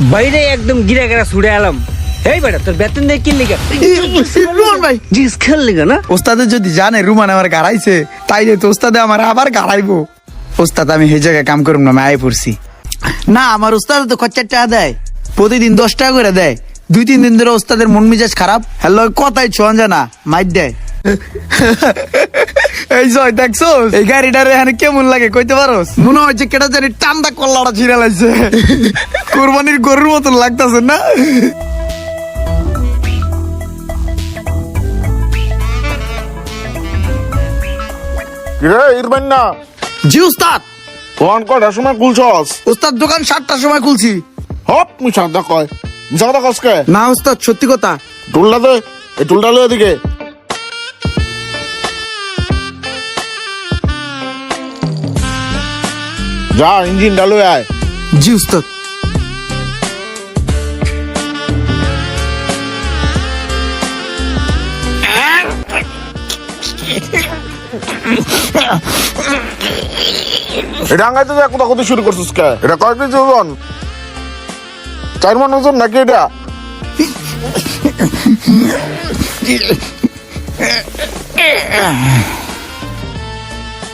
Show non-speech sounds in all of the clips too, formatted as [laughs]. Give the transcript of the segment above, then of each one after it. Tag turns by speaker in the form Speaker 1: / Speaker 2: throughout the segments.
Speaker 1: বাইরে একদম গিরা গিরা ছুড়ে এলাম। এই বেটা তোর বেতন দিয়ে কি লিগা?
Speaker 2: রুমান ভাই।
Speaker 1: জিস খেল লিগা না?
Speaker 2: ওস্তাদে যদি জানে রুমান আমার গাড়াইছে তাইলে তো ওস্তাদে আমার আবার গাড়াইবো। ওস্তাদ আমি সেই জায়গায় কাম করুম না আমি আয় পড়ছি। না আমার ওস্তাদ তো খরচার টাকা দেয়। প্রতিদিন দশ টাকা করে দেয়। দুই তিন দিন ধরে ওস্তাদের মন মেজাজ খারাপ। হ্যালো কথাই ছোঁয়া জানা মাইর দেয়। [laughs] এই জয় দেখছ এই গাড়িটার এখানে কেমন লাগে কইতে পারোস? মনে হচ্ছে কেটা জানি টান্দা কল্লাটা ছিঁড়ে লাগছে [laughs] কোরবানির গরুর মতন লাগতাছে না?
Speaker 3: কিরে ইরবেন না?
Speaker 2: জি উস্তাদ।
Speaker 3: ফোন কটার সময় খুলছস?
Speaker 2: উস্তাদ দোকান সাতটার সময় খুলছি।
Speaker 3: হপ কয়। মিশা কথা কসকে
Speaker 2: না উস্তাদ সত্যি কথা।
Speaker 3: টুলটা দে এই টুলটা লয়ে এদিকে। যা ইঞ্জিন ডালো আয়।
Speaker 2: জি উস্তাদ।
Speaker 3: এটা আঙ্গাইতে যা কোথা কোথায় শুরু করছিস কে? এটা কয় কেজি ওজন? চার মন ওজন নাকি এটা?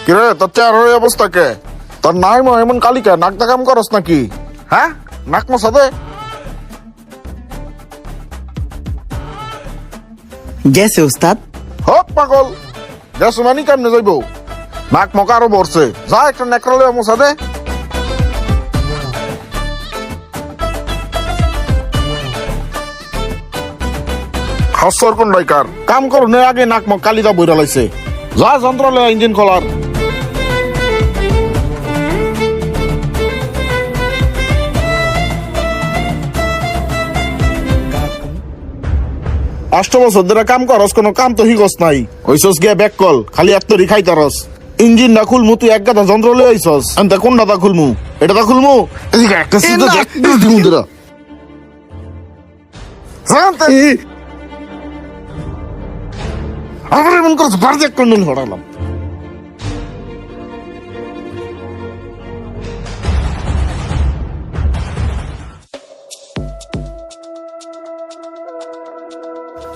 Speaker 3: কিরে তোর এই অবস্থা কে? তোর নাই মো এমন কালিকা নাক কাম করস নাকি? হ্যাঁ? নাক মশা দে।
Speaker 2: গেছে উস্তাদ।
Speaker 3: হপ পাগল গ্যাস মানি কেমনে যাইব? নাক মকা আরও বরছে যা একটা নেকড়ালে মশা দে। খসর কোন রাইকার কাম করো নে আগে নাক মক কালিদা বইরা লাইছে। যা যন্ত্রালয় ইঞ্জিন খোলার আষ্ট বছর ধরে কাম করস কোনো কাম তো হিগস নাই ওইসস গিয়া ব্যাক কল খালি এত রিখাই তারস ইঞ্জিন না খুলমু তুই এক গাদা যন্ত্র লই আইসস আন্তা কোনটা দাদা খুলমু এটা দা খুলমু এদিকে একটা সিদ্ধ। দেখ দিমু দরা আমার এমন করছ বারজে কন্ডল হড়ালাম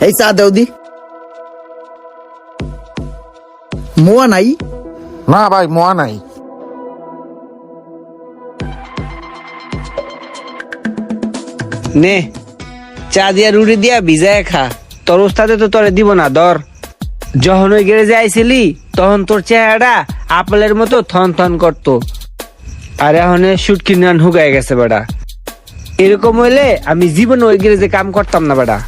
Speaker 2: এই চা দেও দি। মোয়া নাই?
Speaker 3: না ভাই মোয়া নাই।
Speaker 1: নে চা দিয়া রুটি দিয়া ভিজায় খা। তোর ওস্তাদে তো তোরে দিব না দর যখন ওই গ্যারেজে আইছিলি তখন তোর চেহারাটা আপেলের মতো থন থন করতো। আর এখন শুটকি নান হুগায় গেছে বেটা এরকম হইলে আমি জীবন ওই গ্যারেজে কাম করতাম না বেটা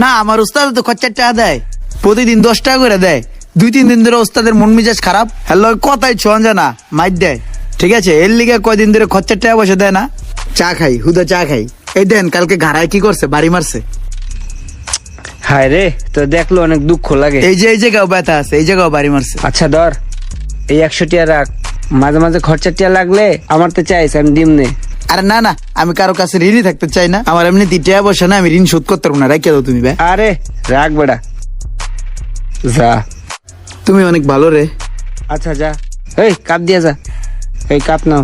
Speaker 2: না আমার উস্তাদ তো খরচার টাকা দেয়। প্রতিদিন দশ টাকা করে দেয়। দুই তিন দিন ধরে ওস্তাদের মন মেজাজ খারাপ। হ্যালো কথাই ছোঁয়া জানা মাইর দেয়। ঠিক আছে এর লিগে কয়দিন ধরে খরচার টাকা বসে দেয় না। চা খাই হুদা চা খাই। এই দেন কালকে ঘাড়ায় কি করছে বাড়ি মারছে।
Speaker 1: হায় রে তো দেখল অনেক দুঃখ লাগে।
Speaker 2: এই যে এই জায়গাও ব্যথা আছে এই জায়গাও বাড়ি মারছে।
Speaker 1: আচ্ছা ধর। এই একশো টিয়া রাখ। মাঝে মাঝে খরচা টিয়া লাগলে আমার তো চাইছে আমি দিম নে।
Speaker 2: আরে না না আমি কারও কাছে ঋণই থাকতে চাই না। আমার এমনি তিনটা বসে না আমি ঋণ শোধ করতে পারব না। রেখে দাও তুমি ভাই।
Speaker 1: আরে রাখ বেটা। যা।
Speaker 2: তুমি অনেক ভালো রে।
Speaker 1: আচ্ছা যা। এই কাপ দিয়া যা। এই কাপ নাও।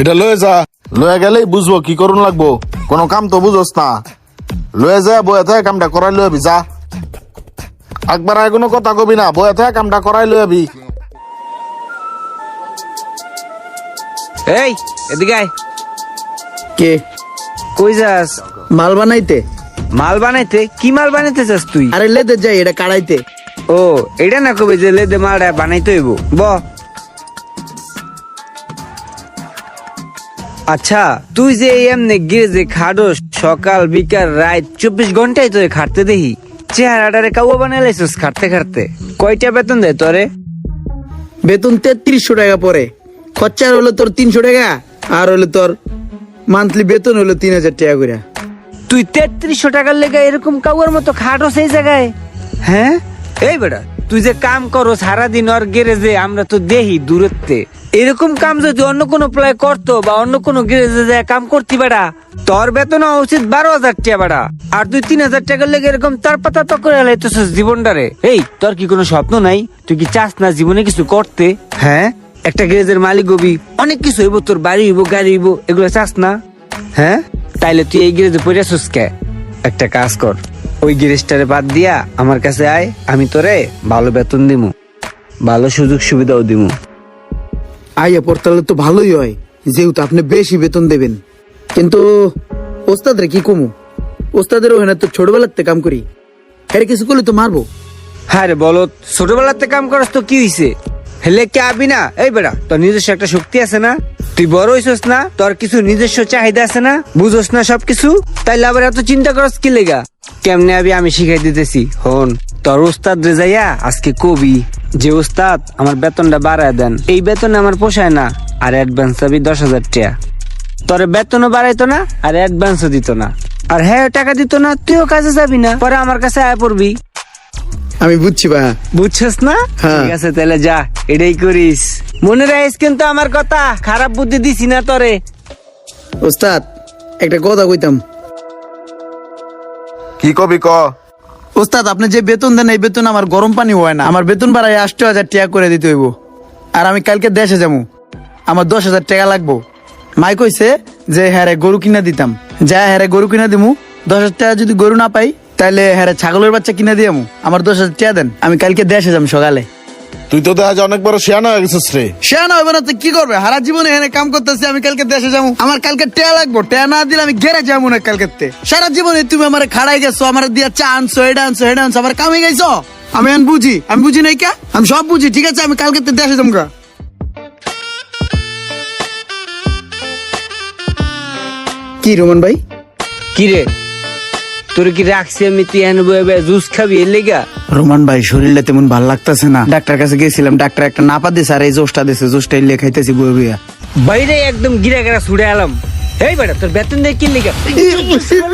Speaker 3: এটা লয়ে যা। লয়ে গেলেই বুঝব কি করুন লাগবো। কোনো কাম তো বুঝোস না। লয়ে যা বয়ে থাকে কামটা করাই লয়ে যা। একবার আয় কোনো কথা কবি না বয়ে থাকে কামটা করাই লয়ে আবি।
Speaker 1: এই এদিকে আয়।
Speaker 2: কে?
Speaker 1: কই যাস?
Speaker 2: মাল বানাইতে?
Speaker 1: মাল বানাইতে? কি মাল বানাইতে চাস তুই?
Speaker 2: আরে লেতে যাই এটা কাড়াইতে।
Speaker 1: ও এটা না কবে যে লেদে মালটা বানাইতে হইব। ব। আচ্ছা তুই যে এমনি গিয়ে যে খাডোস সকাল বিকাল রাত চব্বিশ ঘন্টায় তোরে খাটতে দেখি। চেহারাটারে কাউয়া বানাই লাইছিস খাটতে খাটতে। কয়টা বেতন দেয় তোরে?
Speaker 2: বেতন তেত্রিশশো টাকা পরে খরচার হলো তোর তিনশো টাকা আর হলো তোর মান্থলি বেতন হলো তিন হাজার টাকা করে।
Speaker 1: তুই তেত্রিশশো টাকার লেগে এরকম কাউয়ার মতো খাটো সেই জায়গায়? হ্যাঁ? এই বেটা তুই যে কাম করো, সারাদিন ওর গ্যারেজে, আমরা তো দেহি দূরত্বে। এরকম কাম যদি অন্য কোনো প্লাই করতো বা অন্য কোনো গ্যারেজে যায় কাম করতি বেড়া, তোর বেতন উচিত বারো হাজার টাকা বেড়া। আর তুই তিন হাজার টাকার লেগে এরকম তার পাতা তো করে লাইতেছিস জীবনটারে। এই, তোর কি কোনো স্বপ্ন নাই? তুই কি চাস না জীবনে কিছু করতে? হ্যাঁ? একটা গ্যারেজের মালিক হবি, অনেক কিছু হইব, তোর বাড়ি হইব, গাড়ি হইব, এগুলো চাস না? হ্যাঁ? তাইলে তুই এই গ্যারেজে পড়ে আসুস কে? একটা কাজ কর। ওই গ্যারেজটারে বাদ দিয়া আমার কাছে আয় আমি তোরে ভালো বেতন দিমু। ভালো সুযোগ সুবিধাও দিমু।
Speaker 2: আইয়া পড়তালে তো ভালোই হয় যেহেতু আপনি বেশি বেতন দেবেন। কিন্তু ওস্তাদ রে কি কমু? ওস্তাদের ওখানে তো ছোটবেলার থেকে কাম করি। হ্যাঁ কিছু করলে তো মারবো।
Speaker 1: হ্যাঁ রে বলো ছোটবেলাতে কাম করস তো কি হইছে? হেলে কে আবি না? এই বেড়া তোর নিজস্ব একটা শক্তি আছে না? তুই বড় হইছস না? তোর কিছু নিজস্ব চাহিদা আছে না? বুঝোস না সবকিছু? তাইলে আবার এত চিন্তা করস কি লেগা? কেমনে আবি আমি শিখাই দিতেছি? হন তোর উস্তাদ রে যাইয়া আজকে কবি। যে উস্তাদ আমার বেতনটা বাড়ায় দেন। এই বেতনে আমার পোষায় না আর অ্যাডভান্স আবি দশ হাজার টাকা তোর বেতনও বাড়াইতো না আর অ্যাডভান্সও দিত না। আর হ্যাঁ টাকা দিত না তুইও কাজে যাবি না পরে আমার কাছে আয় পড়বি।
Speaker 2: আমি বুঝছি ভাইয়া
Speaker 1: বুঝছিস না?
Speaker 2: হ্যাঁ।
Speaker 1: ঠিক আছে তাহলে যা এটাই করিস। মনে রাখিস কিন্তু আমার কথা খারাপ বুদ্ধি দিছি না তোরে।
Speaker 2: ওস্তাদ একটা কথা কইতাম।
Speaker 3: কি কবি ক?
Speaker 2: ওস্তাদ আপনি যে বেতন দেন, এই বেতন আমার গরম পানি হয় না। আমার বেতন বাড়াই আষ্ট হাজার টাকা করে দিতে হইব। আর আমি কালকে দেশে যাব। আমার দশ হাজার টাকা লাগবো। মাই কইছে যে হ্যাঁ রে, গরু কিনা দিতাম। যা হ্যারে গরু কিনা দিমু। দশ হাজার টাকা যদি গরু না পাই তাহলে হ্যারে ছাগলের বাচ্চা কিনা দিয়ামু আমার দশ হাজার টাকা দেন। আমি কালকে দেশে যাম সকালে।
Speaker 3: তুই তো দেখা অনেক বড় শিয়ানা হয়ে গেছিস রে।
Speaker 2: সে না হবে না তো কি করবে? সারা জীবনে এখানে কাম করতেছি আমি কালকে দেশে যাব। আমার কালকে টেয়া লাগবো টেয়া না দিলে আমি গেরে যাব না কালকে। সারা জীবনে তুমি আমার খাড়াই গেছো আমার দিয়া চা আনছো এটা আনছো এটা আনছো আমার কামে গেছো? আমি এখন বুঝি আমি বুঝি নাই কে? আমি সব বুঝি ঠিক আছে? আমি কালকে দেশে যাব গা। কি রোমান ভাই?
Speaker 1: কি রে? তোর কি রাখছি আমি? তুই এনে বয়ে বয়ে জুস খাবি এর লেগা?
Speaker 2: রোমান ভাই শরীরটা তেমন ভালো লাগতেছে না। ডাক্তার কাছে গেছিলাম ডাক্তার একটা নাপা দিছে আর এই জোসটা দিছে জোসটা এলে খাইতেছি বয়ে বইয়া
Speaker 1: বাইরে একদম গিরা গিরা ছুড়ে এলাম এই বেটা তোর বেতন দিয়ে কি লেগা?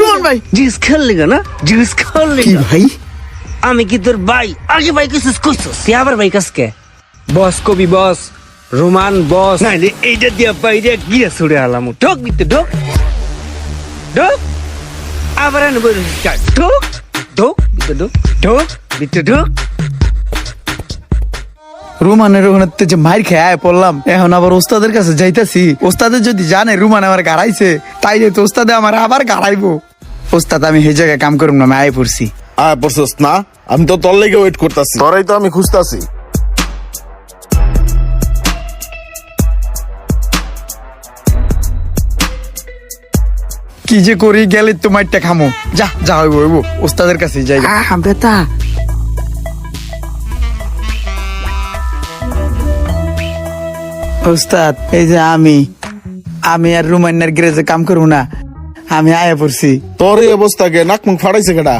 Speaker 2: রোমান ভাই।
Speaker 1: জিস খেল লেগা না? জিস খেল
Speaker 2: কি
Speaker 1: লেগা।
Speaker 2: ভাই?
Speaker 1: আমি কি তোর ভাই? আগে ভাই কিছু কইছস তুই আবার ভাই কাছকে? বস কবি বস রোমান বস। নাইলে এইটা দিয়া বাইরে গিয়ে ছুড়ে আলাম। ঢোক দিতে ঢোক। ঢোক। আবার ঢোক ঢোক ঢোক ঢোক ঢোক
Speaker 2: রুমানের ওখানে যে মাইর খেয়ে পড়লাম। এখন আবার ওস্তাদের কাছে যাইতাছি। ওস্তাদের যদি জানে রুমান আমার গাড়াইছে তাইলে তো ওস্তাদে আমার আবার গাড়াইবো। ওস্তাদ আমি সেই জায়গায় কাম করুম না আমি আয় পড়ছি।
Speaker 3: আয় পড়ছিস না? আমি তো তোর লেগে ওয়েট করতেছি। তোরাই তো আমি খুঁজতাছি।
Speaker 2: কি যে করি গেলে তো মাইরটা খামো। যা যা হইব হইব। ওস্তাদের কাছে যাই। হ্যাঁ বেতা ওস্তাদ এই যে আমি আমি আর রুমান্নার গ্যারেজে কাম করব না। আমি আয়া পড়ছি।
Speaker 3: তোর এই অবস্থা কে? নাক মুখ ফাড়াইছে কেডা?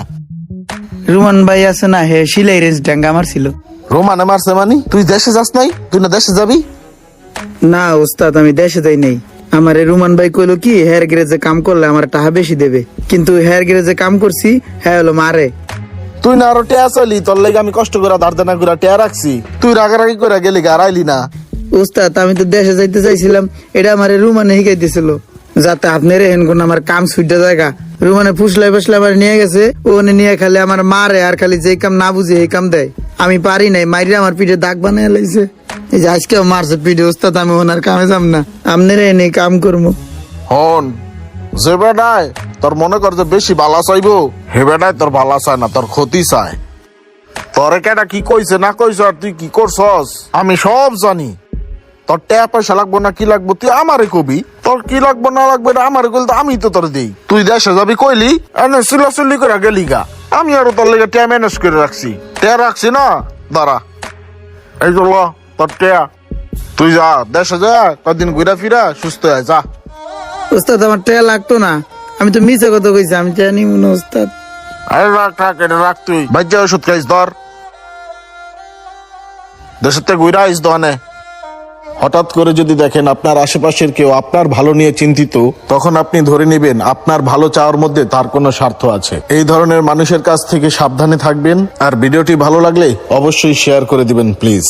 Speaker 2: রুমান ভাই আছে না হে সিলাই রেঞ্জ ডাঙ্গা মারছিল।
Speaker 3: রোমানে মারছে মানি? তুই দেশে যাস নাই? তুই না দেশে যাবি?
Speaker 2: না ওস্তাদ আমি দেশে যাই নেই। আমার রুমান ভাই কইলো কি হেয়ার গ্যারেজে কাম করলে আমার টাকা বেশি দেবে। কিন্তু হেয়ার গ্যারেজে কাম করছি হ্যাঁ হলো মারে।
Speaker 3: তুই না আরও টেয়া চালি তোর লেগে আমি কষ্ট করে ধার দেনা করে টেয়া রাখছি। তুই রাগারাগি করে গেলি গা আইলি না।
Speaker 2: ওস্তাদ আমি তো দেশে যাইতে চাইছিলাম এটা আমার রুমানে শিখাই দিছিল যাতে আপনার হেন কোন আমার কাম সুইটা জায়গা। রুমানে ফুসলাই ফুসলে আমার নিয়ে গেছে ওনে নিয়ে খালি আমার মারে আর খালি যে কাম না বুঝে এই কাম দেয়। আমি পারি নাই মাইরে আমার পিঠে দাগ বানিয়ে লাইছে। এই যে আজকেও মারছে পিঠে ওস্তাদ, আমি ওনার কামে যাম না। আপনার এনে কাম করব।
Speaker 3: হন, যে বেটায় তোর মনে কর যে বেশি বালা চাইব, হে বেটায় তোর বালা চায় না, তোর ক্ষতি চায়। তোরে কেটা কি কইছে, না কইছে, আর তুই কি করছস? আমি সব জানি। তোর টাকা পয়সা লাগবো না কি লাগবো, তুই আমারে কবি। তোর কি লাগবো, না লাগবে, এটা আমারে কইলে আমি তো তোর দেই। তুই দেশে যাবি কইলি, এনে সিলাসিলি করে গেলি গা। আমি আরও তোর লেগে ট্যা ম্যানেজ করে রাখছি। ট্যা রাখছি না? দাঁড়া। এই তো তোর ট্যা তুই যা দেশে যা কদিন ঘুরা ফিরা সুস্থ হয়ে যা।
Speaker 2: ওস্তাদ আমার টাকা লাগতো না। আমি তো মিছে কথা কইছি আমি জানি মনে ওস্তাদ।
Speaker 3: আরে রাখ রাখ এটা রাখ তুই। বাজ্যা ওষুধ খাইস ধর। দেশের থেকে ঘুরা আইস দোকানে হঠাৎ করে যদি দেখেন আপনার আশেপাশের কেউ আপনার ভালো নিয়ে চিন্তিত তখন আপনি ধরে নেবেন আপনার ভালো চাওয়ার মধ্যে তার কোনো স্বার্থ আছে। এই ধরনের মানুষের কাছ থেকে সাবধানে থাকবেন আর ভিডিওটি ভালো লাগলে অবশ্যই শেয়ার করে দিবেন প্লিজ।